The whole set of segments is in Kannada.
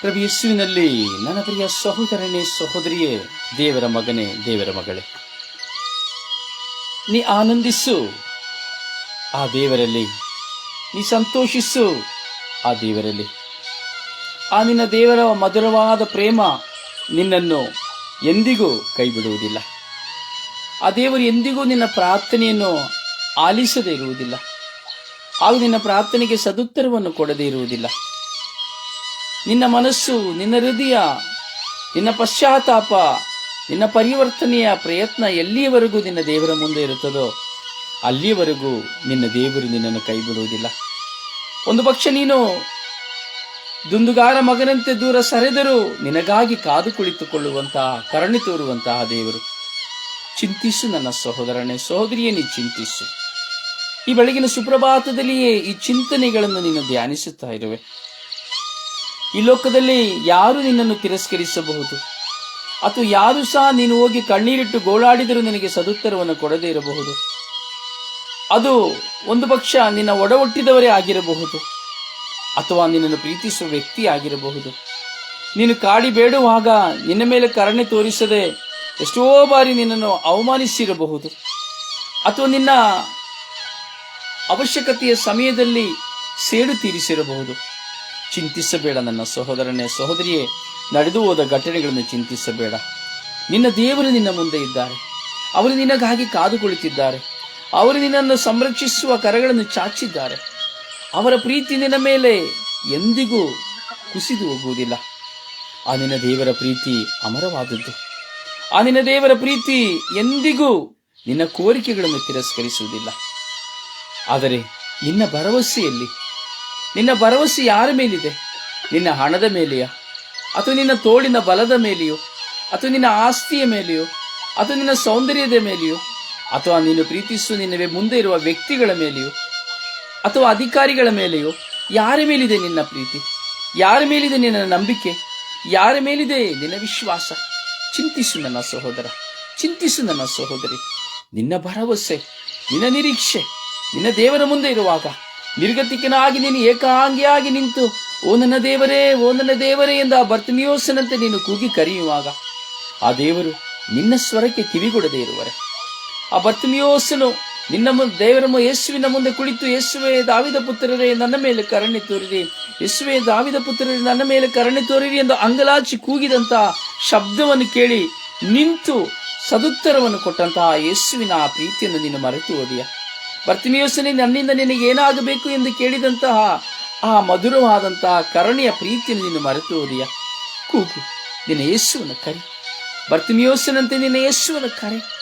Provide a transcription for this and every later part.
ಪ್ರಭು ನನ್ನ ಪ್ರಿಯ ಸಹೋದರನೇ ಸಹೋದರಿಯೇ, ದೇವರ ಮಗನೇ, ದೇವರ ಮಗಳೇ. ನೀ ಆನಂದಿಸು, ಆ ದೇವರಲ್ಲಿ. ನೀ ಸಂತೋಷಿಸು, ಆ ದೇವರಲ್ಲಿ. ಆ ನಿನ್ನ ದೇವರ ಮಧುರವಾದ ಪ್ರೇಮ ನಿನ್ನನ್ನು ಎಂದಿಗೂ ಕೈಬಿಡುವುದಿಲ್ಲ. ಆ ದೇವರು ಎಂದಿಗೂ ನಿನ್ನ ಪ್ರಾರ್ಥನೆಯನ್ನು ಆಲಿಸದೇ ಇರುವುದಿಲ್ಲ. ಹಾಗೂ ನಿನ್ನ ಪ್ರಾರ್ಥನೆಗೆ ಸದುತ್ತರವನ್ನು ಕೊಡದೇ ಇರುವುದಿಲ್ಲ. ನಿನ್ನ ಮನಸ್ಸು, ನಿನ್ನ ಹೃದಯ, ನಿನ್ನ ಪಶ್ಚಾತ್ತಾಪ, ನಿನ್ನ ಪರಿವರ್ತನೆಯ ಪ್ರಯತ್ನ ಎಲ್ಲಿಯವರೆಗೂ ನಿನ್ನ ದೇವರ ಮುಂದೆ ಇರುತ್ತದೋ, ಅಲ್ಲಿಯವರೆಗೂ ನಿನ್ನ ದೇವರು ನಿನ್ನನ್ನು ಕೈ ಬಿಡುವುದಿಲ್ಲ ಒಂದು ಪಕ್ಷ ನೀನು ದುಂದುಗಾರ ಮಗನಂತೆ ದೂರ ಸರೆದರೂ ನಿನಗಾಗಿ ಕಾದು ಕುಳಿತುಕೊಳ್ಳುವಂತಹ, ಕರಣಿ ತೋರುವಂತಹ ದೇವರು. ಚಿಂತಿಸು ನನ್ನ ಸಹೋದರನೇ, ಸಹೋದರಿಯೇ, ನೀ ಚಿಂತಿಸು. ಈ ಬೆಳಗಿನ ಸುಪ್ರಭಾತದಲ್ಲಿಯೇ ಈ ಚಿಂತನೆಗಳನ್ನು ನೀನು ಧ್ಯಾನಿಸುತ್ತಾ ಇರುವೆ. ಈ ಲೋಕದಲ್ಲಿ ಯಾರು ನಿನ್ನನ್ನು ತಿರಸ್ಕರಿಸಬಹುದು? ಅಥವಾ ಯಾರು ಸಹ ನೀನು ಹೋಗಿ ಕಣ್ಣೀರಿಟ್ಟು ಗೋಳಾಡಿದರೂ ನಿನಗೆ ಸದುತ್ತರವನ್ನು ಕೊಡದೇ ಇರಬಹುದು? ಅದು ಒಂದು ಪಕ್ಷ ನಿನ್ನ ಒಡ ಹುಟ್ಟಿದವರೇ ಆಗಿರಬಹುದು, ಅಥವಾ ನಿನ್ನನ್ನು ಪ್ರೀತಿಸುವ ವ್ಯಕ್ತಿ ಆಗಿರಬಹುದು. ನೀನು ಕಾಡಿ ಬೇಡುವಾಗ ನಿನ್ನ ಮೇಲೆ ಕರುಣೆ ತೋರಿಸದೆ ಎಷ್ಟೋ ಬಾರಿ ನಿನ್ನನ್ನು ಅವಮಾನಿಸಿರಬಹುದು, ಅಥವಾ ನಿನ್ನ ಅವಶ್ಯಕತೆಯ ಸಮಯದಲ್ಲಿ ಸೇಡು ತೀರಿಸಿರಬಹುದು. ಚಿಂತಿಸಬೇಡ ನನ್ನ ಸಹೋದರನೇ, ಸಹೋದರಿಯೇ, ನಡೆದು ಹೋದ ಘಟನೆಗಳನ್ನು ಚಿಂತಿಸಬೇಡ. ನಿನ್ನ ದೇವರು ನಿನ್ನ ಮುಂದೆ ಇದ್ದಾರೆ. ಅವರು ನಿನಗಾಗಿ ಕಾದು ಕುಳಿತಿದ್ದಾರೆ ಅವರು ನಿನ್ನನ್ನು ಸಂರಕ್ಷಿಸುವ ಕರಗಳನ್ನು ಚಾಚಿದ್ದಾರೆ. ಅವರ ಪ್ರೀತಿ ನಿನ್ನ ಮೇಲೆ ಎಂದಿಗೂ ಕುಸಿದು ಹೋಗುವುದಿಲ್ಲ. ಆ ನಿನ್ನ ದೇವರ ಪ್ರೀತಿ ಅಮರವಾದದ್ದು. ಆ ನಿನ್ನ ದೇವರ ಪ್ರೀತಿ ಎಂದಿಗೂ ನಿನ್ನ ಕೋರಿಕೆಗಳನ್ನು ತಿರಸ್ಕರಿಸುವುದಿಲ್ಲ. ಆದರೆ ನಿನ್ನ ಭರವಸೆಯಲ್ಲಿ ನಿನ್ನ ಭರವಸೆ ಯಾರ ಮೇಲಿದೆ? ನಿನ್ನ ಹಣದ ಮೇಲೆಯಾ? ಅಥವಾ ನಿನ್ನ ತೋಳಿನ ಬಲದ ಮೇಲೆಯೋ? ಅಥವಾ ನಿನ್ನ ಆಸ್ತಿಯ ಮೇಲೆಯೋ? ಅಥವಾ ನಿನ್ನ ಸೌಂದರ್ಯದ ಮೇಲೆಯೋ? ಅಥವಾ ನೀನು ಪ್ರೀತಿಸು ನಿನ್ನ ಮುಂದೆ ಇರುವ ವ್ಯಕ್ತಿಗಳ ಮೇಲೆಯೋ? ಅಥವಾ ಅಧಿಕಾರಿಗಳ ಮೇಲೆಯೋ? ಯಾರ ಮೇಲಿದೆ ನಿನ್ನ ಪ್ರೀತಿ? ಯಾರ ಮೇಲಿದೆ ನಿನ್ನ ನಂಬಿಕೆ? ಯಾರ ಮೇಲಿದೆ ನಿನ್ನ ವಿಶ್ವಾಸ? ಚಿಂತಿಸು ನನ್ನ ಸಹೋದರ. ಚಿಂತಿಸು ನನ್ನ ಸಹೋದರಿ. ನಿನ್ನ ಭರವಸೆ, ನಿನ್ನ ನಿರೀಕ್ಷೆ, ನಿನ್ನ ದೇವರ ಮುಂದೆ ಇರುವಾಗ ನಿರ್ಗತಿಕನಾಗಿ ನೀನು ಏಕಾಂಗಿಯಾಗಿ ನಿಂತು, ಓ ನನ್ನ ದೇವರೇ, ಓ ನನ್ನ ದೇವರೇ ಎಂದು ಬರ್ತಮಿಯೋಸನಂತೆ ನೀನು ಕೂಗಿ ಕರೆಯುವಾಗ, ಆ ದೇವರು ನಿನ್ನ ಸ್ವರಕ್ಕೆ ಕಿವಿಗೊಡದೇ ಇರುವರೆ. ಆ ಬರ್ತಮಿಯೋಸನು ನಿನ್ನ ಮುಂದೆ ದೇವರ ಯೇಸುವಿನ ಮುಂದೆ ಕುಳಿತು, ಯೇಸುವೆ, ದಾವಿದ ಪುತ್ರರೇ, ನನ್ನ ಮೇಲೆ ಕರುಣೆ ತೋರಿರಿ. ಯೇಸುವೆ, ದಾವಿದ ಪುತ್ರರೇ, ನನ್ನ ಮೇಲೆ ಕರುಣೆ ತೋರಿರಿ ಎಂದು ಅಂಗಲಾಚಿ ಕೂಗಿದಂತಹ ಶಬ್ದವನ್ನು ಕೇಳಿ ನಿಂತು ಸದುತ್ತರವನ್ನು ಕೊಟ್ಟಂತಹ ಯೇಸುವಿನ ಆ ಪ್ರೀತಿಯನ್ನು ನೀನು ಮರೆತು ಹೋದಿಯ? ಬರ್ತಿಮಿಯೋಸನೆ ನನ್ನಿಂದ ನಿನಗೆ ಏನಾಗಬೇಕು ಎಂದು ಕೇಳಿದಂತಹ ಆ ಮಧುರವಾದಂತಹ ಕರುಣೆಯ ಪ್ರೀತಿಯನ್ನು ನೀನು ಮರೆತು ಹೋದಿಯ. ಕೂಗು, ನಿನ್ನ ಯೇಸುವನ್ನು ಕರೆ. ಬರ್ತಿಮಿಯೋಸನಂತೆ ನಿನ್ನ ಯೇಸುವನ್ನು ಕರೆ.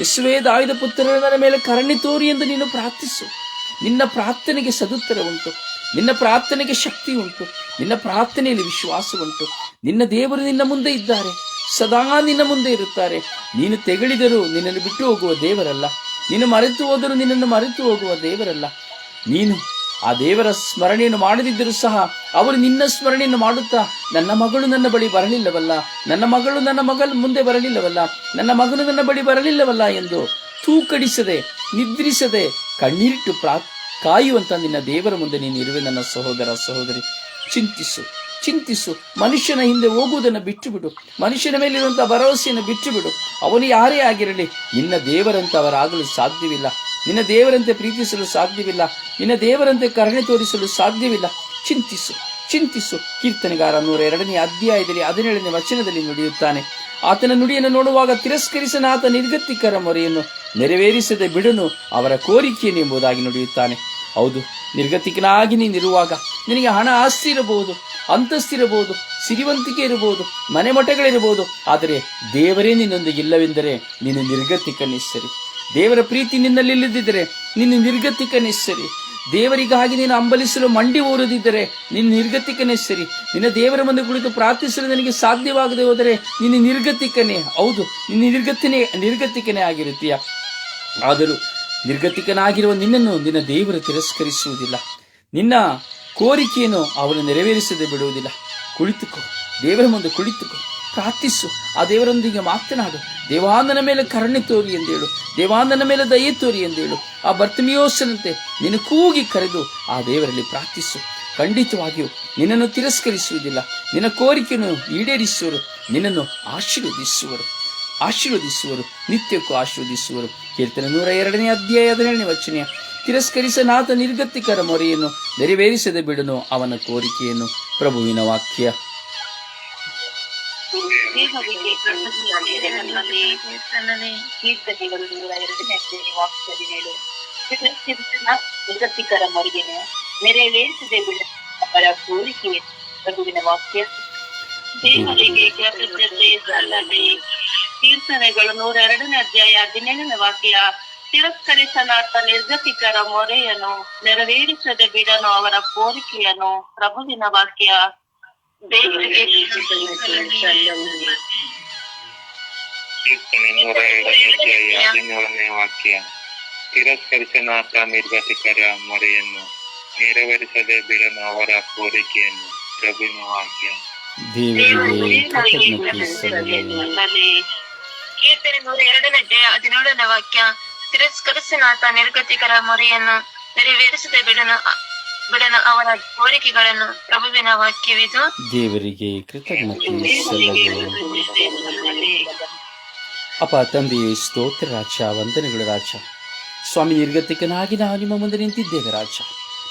ಯಶುವೇ ದಾಯದ ಪುತ್ರನ ಮೇಲೆ ಕರಣಿ ತೋರಿ ಎಂದು ನೀನು ಪ್ರಾರ್ಥಿಸು. ನಿನ್ನ ಪ್ರಾರ್ಥನೆಗೆ ಸದುತ್ತರ ಉಂಟು. ನಿನ್ನ ಪ್ರಾರ್ಥನೆಗೆ ಶಕ್ತಿ ಉಂಟು. ನಿನ್ನ ಪ್ರಾರ್ಥನೆಯಲ್ಲಿ ವಿಶ್ವಾಸ ಉಂಟು. ನಿನ್ನ ದೇವರು ನಿನ್ನ ಮುಂದೆ ಇದ್ದಾರೆ. ಸದಾ ನಿನ್ನ ಮುಂದೆ ಇರುತ್ತಾರೆ. ನೀನು ತೆಗಳಿದರೂ ನಿನ್ನನ್ನು ಬಿಟ್ಟು ಹೋಗುವ ದೇವರಲ್ಲ. ನೀನು ಮರೆತು ಹೋದರೂ ನಿನ್ನನ್ನು ಮರೆತು ಹೋಗುವ ದೇವರಲ್ಲ. ನೀನು ಆ ದೇವರ ಸ್ಮರಣೆಯನ್ನು ಮಾಡದಿದ್ದರೂ ಸಹ ಅವರು ನಿನ್ನ ಸ್ಮರಣೆಯನ್ನು ಮಾಡುತ್ತಾ, ನನ್ನ ಮಗಳು ನನ್ನ ಬಳಿ ಬರಲಿಲ್ಲವಲ್ಲ, ನನ್ನ ಮಗಳು ನನ್ನ ಮಗಳು ಮುಂದೆ ಬರಲಿಲ್ಲವಲ್ಲ, ನನ್ನ ಮಗನು ನನ್ನ ಬಳಿ ಬರಲಿಲ್ಲವಲ್ಲ ಎಂದು ತೂಕಡಿಸದೆ, ನಿದ್ರಿಸದೆ ಕಣ್ಣೀರಿಟ್ಟು ಪ್ರಾ ಕಾಯುವಂತ ನಿನ್ನ ದೇವರ ಮುಂದೆ ನೀನು ಇರುವೆ ನನ್ನ ಸಹೋದರ ಸಹೋದರಿ, ಚಿಂತಿಸು. ಚಿಂತಿಸು. ಮನುಷ್ಯನ ಹಿಂದೆ ಹೋಗುವುದನ್ನು ಬಿಟ್ಟು ಬಿಡು ಮನುಷ್ಯನ ಮೇಲಿರುವಂಥ ಭರವಸೆಯನ್ನು ಬಿಟ್ಟು ಬಿಡು ಅವನು ಯಾರೇ ಆಗಿರಲಿ, ನಿನ್ನ ದೇವರಂತೆ ಅವರಾಗಲು ಸಾಧ್ಯವಿಲ್ಲ. ನಿನ್ನ ದೇವರಂತೆ ಪ್ರೀತಿಸಲು ಸಾಧ್ಯವಿಲ್ಲ. ನಿನ್ನ ದೇವರಂತೆ ಕರುಣೆ ತೋರಿಸಲು ಸಾಧ್ಯವಿಲ್ಲ. ಚಿಂತಿಸು ಚಿಂತಿಸು. ಕೀರ್ತನೆಗಾರ ನೂರ ಎರಡನೇ ಅಧ್ಯಾಯದಲ್ಲಿ ಹದಿನೇಳನೇ ವಚನದಲ್ಲಿ ನುಡಿಯುತ್ತಾನೆ. ಆತನ ನುಡಿಯನ್ನು ನೋಡುವಾಗ ತಿರಸ್ಕರಿಸನ ಆತ ನಿರ್ಗತಿಕರ ಮೊರೆಯನ್ನು ನೆರವೇರಿಸದೆ ಬಿಡನು ಅವರ ಕೋರಿಕೆಯನ್ನು ಎಂಬುದಾಗಿ ನುಡಿಯುತ್ತಾನೆ. ಹೌದು, ನಿರ್ಗತಿಕನಾಗಿ ನೀನಿರುವಾಗ ನಿನಗೆ ಹಣ ಆಸ್ತಿ ಇರಬಹುದು. ಅಂತಸ್ತಿರಬಹುದು ಸಿರಿವಂತಿಕೆ ಇರಬಹುದು ಮನೆ ಮಠಗಳಿರಬಹುದು ಆದರೆ ದೇವರೇ ನಿನ್ನೊಂದಿಗೆ ಇಲ್ಲವೆಂದರೆ ನಿನ್ನ ನಿರ್ಗತಿ ನಿರ್ಗತಿಕನಿಸ್ಸರಿ ದೇವರ ಪ್ರೀತಿ ನಿನ್ನಲ್ಲಿ ಇಲ್ಲದಿದ್ದರೆ ನಿರ್ಗತಿ ನಿರ್ಗತಿಕನಿಸ್ಸರಿ ದೇವರಿಗಾಗಿ ನೀನು ಅಂಬಲಿಸಲು ಮಂಡಿ ಊರದಿದ್ದರೆ ನಿನ್ನ ನಿರ್ಗತಿಕನೇ ಸರಿ ನಿನ್ನ ದೇವರ ಮುಂದೆ ಕುಳಿತು ಪ್ರಾರ್ಥಿಸಲು ನಿನಗೆ ಸಾಧ್ಯವಾಗದೆ ಹೋದರೆ ನೀನು ನಿರ್ಗತಿಕನೇ ಹೌದು ನೀನು ನಿರ್ಗತಿನೇ ನಿರ್ಗತಿಕನೇ ಆಗಿರುತ್ತೀಯ. ಆದರೂ ನಿರ್ಗತಿಕನಾಗಿರುವ ನಿನ್ನನ್ನು ನಿನ್ನ ದೇವರು ತಿರಸ್ಕರಿಸುವುದಿಲ್ಲ. ನಿನ್ನ ಕೋರಿಕೆಯನ್ನು ಅವನು ನೆರವೇರಿಸದೆ ಬಿಡುವುದಿಲ್ಲ. ಕುಳಿತುಕೋ, ದೇವರ ಮುಂದೆ ಕುಳಿತುಕೋ, ಪ್ರಾರ್ಥಿಸು. ಆ ದೇವರೊಂದಿಗೆ ಮಾತನಾಡು. ದೇವಾಂದನ ಮೇಲೆ ಕರುಣೆ ತೋರಿ ಎಂದು ಹೇಳು. ದೇವಾಂದನ ಮೇಲೆ ದಯೆ ತೋರಿ ಎಂದು ಹೇಳು. ಆ ಬರ್ತಮಿಯೋಸನಂತೆ ನಿನ್ನ ಕೂಗಿ ಕರೆದು ಆ ದೇವರಲ್ಲಿ ಪ್ರಾರ್ಥಿಸು. ಖಂಡಿತವಾಗಿಯೂ ನಿನ್ನನ್ನು ತಿರಸ್ಕರಿಸುವುದಿಲ್ಲ. ನಿನ್ನ ಕೋರಿಕೆಯನ್ನು ಈಡೇರಿಸುವರು. ನಿನ್ನನ್ನು ಆಶೀರ್ವದಿಸುವರು. ಆಶೀರ್ವದಿಸುವರು, ನಿತ್ಯಕ್ಕೂ ಆಶೀರ್ವದಿಸುವರು. ಕೀರ್ತನೆ ನೂರ ಎರಡನೇ ಅಧ್ಯಾಯ ಹದಿನೇಳನೇ ವಚನೆಯ ತಿರಸ್ಕರಿಸನಾಥ ನಿರ್ಗತಿಕರ ಮೊರೆಯನ್ನು ನೆರವೇರಿಸದೆ ಬಿಡನು ಅವನ ಕೋರಿಕೆಯನ್ನು. ಪ್ರಭುವಿನ ವಾಕ್ಯ. ಕೋರಿಕೆ ಪ್ರಭುವಿನ ವಾಕ್ಯ ದೇವರಿಗೆ ಕೃತಜ್ಞತೆ ಸಲ್ಲದೆ ಕೀರ್ತನೆಗಳು ನೂರ ಎರಡನೇ ಅಧ್ಯಾಯ ಹದಿನೇಳನೇ ವಾಕ್ಯ ತಿರಸ್ಕರಿಸಲಾದ ನಿರ್ಗತಿಕರ ಮೊರೆಯನ್ನು ನೆರವೇರಿಸದೆ ಬಿಡನು ಅವರ ಕೋರಿಕೆಯನ್ನು. ಪ್ರಭುವಿನ ವಾಕ್ಯ ದೇವರಿಗೆ ಕೃತಜ್ಞತೆ ಸಲ್ಲದೆ ಕೀರ್ತನೆ ನೂರ ಎರಡನೇ ಅಧ್ಯಾಯ ಹದಿನೇಳನೇ ವಾಕ್ಯ ತಿರಸ್ಕರಿಸನಾಥ ನಿರ್ಗತಿಕರ ಮೊರೆಯನ್ನು ನೆರವೇರಿಸದೆ ಬಿಡನು ಅವರ ಕೋರಿಕೆಯನ್ನು. ಪ್ರಭುವಿನ ವಾಕ್ಯ. ದೇವರಿಗೆ ಕೃತಜ್ಞತೆ ಸಲ್ಲಲಿ ಕೀರ್ತನೆ ನೂರ ಎರಡನೇ ಅಧ್ಯಾಯ ಹದಿನೇಳನೇ ವಾಕ್ಯ. ತಿರಸ್ಕರಿಸಿನಾಥ ನಿರ್ಗತಿಕರ ಮೊರೆಯನ್ನು ನೆರವೇರಿಸದೆ ಬಿಡನು ಬಿಡನು ಅವರ ಕೋರಿಕೆಗಳನ್ನು. ಪ್ರಭುವಿನ ವಾಕ್ಯವಿದು. ದೇವರಿಗೆ ಕೃತಜ್ಞತೆ ಅಪ್ಪ ತಂದೆಯೇ ಸ್ತೋತ್ರ ರಾಜ, ವಂದನೆಗಳು ರಾಜ. ಸ್ವಾಮಿ ನಿರ್ಗತಿಕನಾಗಿ ನಾವು ನಿಮ್ಮ ಮುಂದೆ ನಿಂತಿದ್ದೇವೆ ರಾಜ.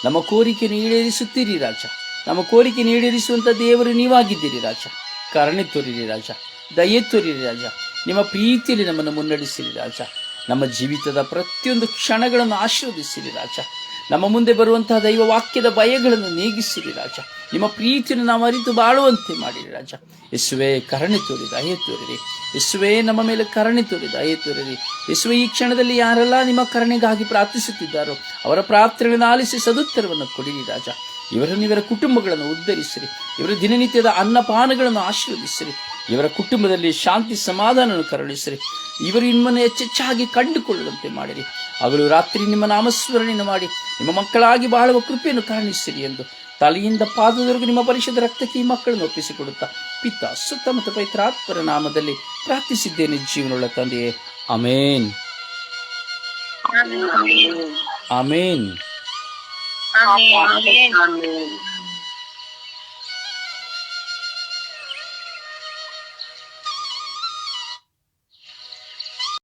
ನಮ್ಮ ಕೋರಿಕೆಯನ್ನು ಈಡೇರಿಸುತ್ತೀರಿ ರಾಜ. ನಮ್ಮ ಕೋರಿಕೆಯನ್ನು ಈಡೇರಿಸುವಂಥ ದೇವರು ನೀವಾಗಿದ್ದೀರಿ ರಾಜ. ಕಾರಣ ತೋರಿರಿ ರಾಜ. ದಯೆ ತೋರಿರಿ ರಾಜ. ನಿಮ್ಮ ಪ್ರೀತಿಯಲ್ಲಿ ನಮ್ಮನ್ನು ಮುನ್ನಡೆಸಿರಿ ರಾಜ. ನಮ್ಮ ಜೀವಿತದ ಪ್ರತಿಯೊಂದು ಕ್ಷಣಗಳನ್ನು ಆಶೀರ್ವದಿಸಿರಿ ರಾಜ. ನಮ್ಮ ಮುಂದೆ ಬರುವಂತಹ ದೈವ ವಾಕ್ಯದ ಭಯಗಳನ್ನು ನೀಗಿಸಿರಿ ರಾಜ. ನಿಮ್ಮ ಪ್ರೀತಿಯನ್ನು ನಾವು ಅರಿತು ಬಾಳುವಂತೆ ಮಾಡಿರಿ ರಾಜ. ಯೇಸುವೆ, ಕರುಣೆ ತೋರಿ, ದಯೆ ತೋರಿರಿ. ಯೇಸುವೆ, ನಮ್ಮ ಮೇಲೆ ಕರುಣೆ ತೋರಿ, ದಯೆ ತೋರಿರಿ. ಯೇಸುವೆ, ಈ ಕ್ಷಣದಲ್ಲಿ ಯಾರೆಲ್ಲ ನಿಮ್ಮ ಕರುಣೆಗಾಗಿ ಪ್ರಾರ್ಥಿಸುತ್ತಿದ್ದಾರೋ, ಅವರ ಪ್ರಾರ್ಥನೆಗಳನ್ನು ಆಲಿಸಿ ಸದುತ್ತರವನ್ನು ಕೊಡಿರಿ ರಾಜ. ಇವರನ್ನು ಇವರ ಕುಟುಂಬಗಳನ್ನು ಉದ್ಧರಿಸಿರಿ. ಇವರ ದಿನನಿತ್ಯದ ಅನ್ನಪಾನಗಳನ್ನು ಆಶೀರ್ವದಿಸಿರಿ. ಇವರ ಕುಟುಂಬದಲ್ಲಿ ಶಾಂತಿ ಸಮಾಧಾನವನ್ನು ಕರುಣಿಸಿರಿ ಇವರು ನಿಮ್ಮನ್ನು ಹೆಚ್ಚೆಚ್ಚಾಗಿ ಕಂಡುಕೊಳ್ಳುವಂತೆ ಮಾಡಿರಿ. ಅವರು ರಾತ್ರಿ ನಿಮ್ಮ ನಾಮಸ್ಮರಣೆಯನ್ನು ಮಾಡಿ ನಿಮ್ಮ ಮಕ್ಕಳಾಗಿ ಬಾಳುವ ಕೃಪೆಯನ್ನು ಕಾಣಿಸಿರಿ ಎಂದು ತಲೆಯಿಂದ ಪಾದದವರೆಗೂ ನಿಮ್ಮ ಪರಿಷದ ರಕ್ತಕ್ಕೆ ಈ ಮಕ್ಕಳನ್ನು ಒಪ್ಪಿಸಿಕೊಡುತ್ತಾ ಪಿತ ಸುತ್ತಮುತ್ತ ಪೈತ್ರಾತ್ಮರ ನಾಮದಲ್ಲಿ ಪ್ರಾರ್ಥಿಸಿದ್ದೇನೆ ಜೀವನವುಳ್ಳ ತಂದೆಯೇ. Amen amen.